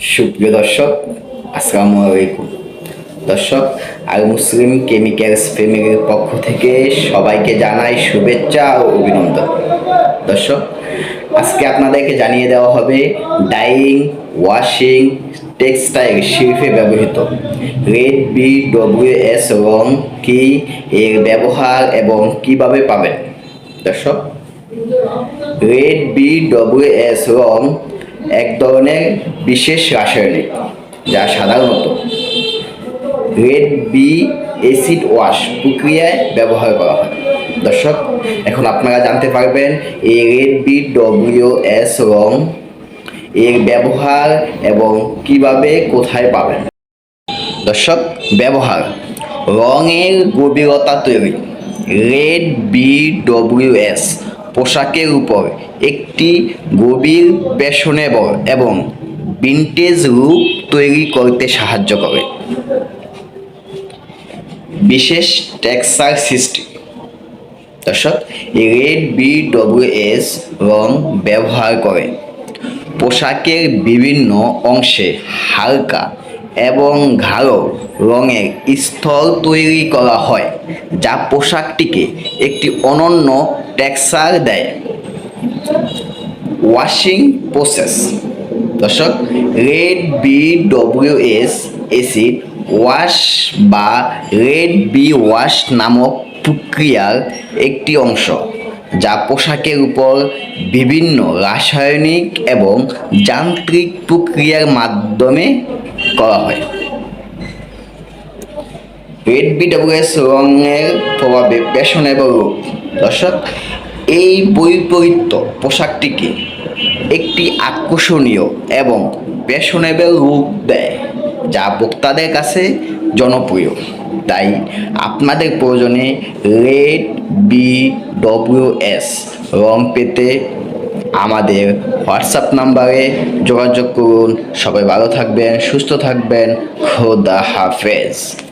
সুপ্রিয় দর্শক, আসসালামু আলাইকুম। দর্শক, আল মুসলিম কেমিক্যালস ফ্যামিলির পক্ষ থেকে সবাইকে জানাই শুভেচ্ছা ও অভিনন্দন। দর্শক, আজকে আপনাদেরকে জানিয়ে দেওয়া হবে ডাইং ওয়াশিং, টেক্সটাইল শিল্পে ব্যবহৃত রেড বি ডব্লিউ এস রং কি এর ব্যবহার এবং কীভাবে পাবেন? দর্শক, রেড বি ডব্লিউ এস রং এক ধরনের বিশেষ রাসায়নিক, যা সাধারণত রেড বি অ্যাসিড ওয়াশ প্রক্রিয়ায় ব্যবহার করা হয়। দর্শক, এখন আপনারা জানতে পারবেন এই রেড বি ডব্লিউ এস রং এর ব্যবহার এবং কীভাবে কোথায় পাবেন। দর্শক, ব্যবহার, রঙের গভীরতা তৈরি রেড বি ডব্লিউ এস পোশাকের উপর একটি গভীর পেশনেবল এবং ভিন্টেজ রূপ তৈরি করতে সাহায্য করে। বিশেষ টেক্সচার সৃষ্টি। দর্শক রেড বি ডব্লিউ এস রং ব্যবহার করে। পোশাকের বিভিন্ন অংশে হালকা এবং গাঢ় রঙের স্তর তৈরি করা হয়, যা পোশাকটিকে একটি অনন্য টেক্সচার দেয়। Washing process. দর্শক, red B W S acid wash বা রেড বি ওয়াশ নামক প্রক্রিয়ার একটি অংশ, যা পোশাকের উপর বিভিন্ন রাসায়নিক এবং যান্ত্রিক প্রক্রিয়ার মাধ্যমে করা হয়। রেড বি ডব্লিউএস রঙের প্রভাবে পেশনেবল রূপ। দর্শক, এই বৈপরীত্য পোশাকটিকে একটি আকর্ষণীয় এবং পেশনেবল রূপ দেয়, যা ভোক্তাদের কাছে জনপ্রিয়। তাই আপনাদের প্রয়োজনে রেড বি ডব্লিউ এস রং পেতে আমাদের হোয়াটসঅ্যাপ নাম্বারে যোগাযোগ করুন। সবাই ভালো থাকবেন সুস্থ থাকবেন। খোদা হাফেজ।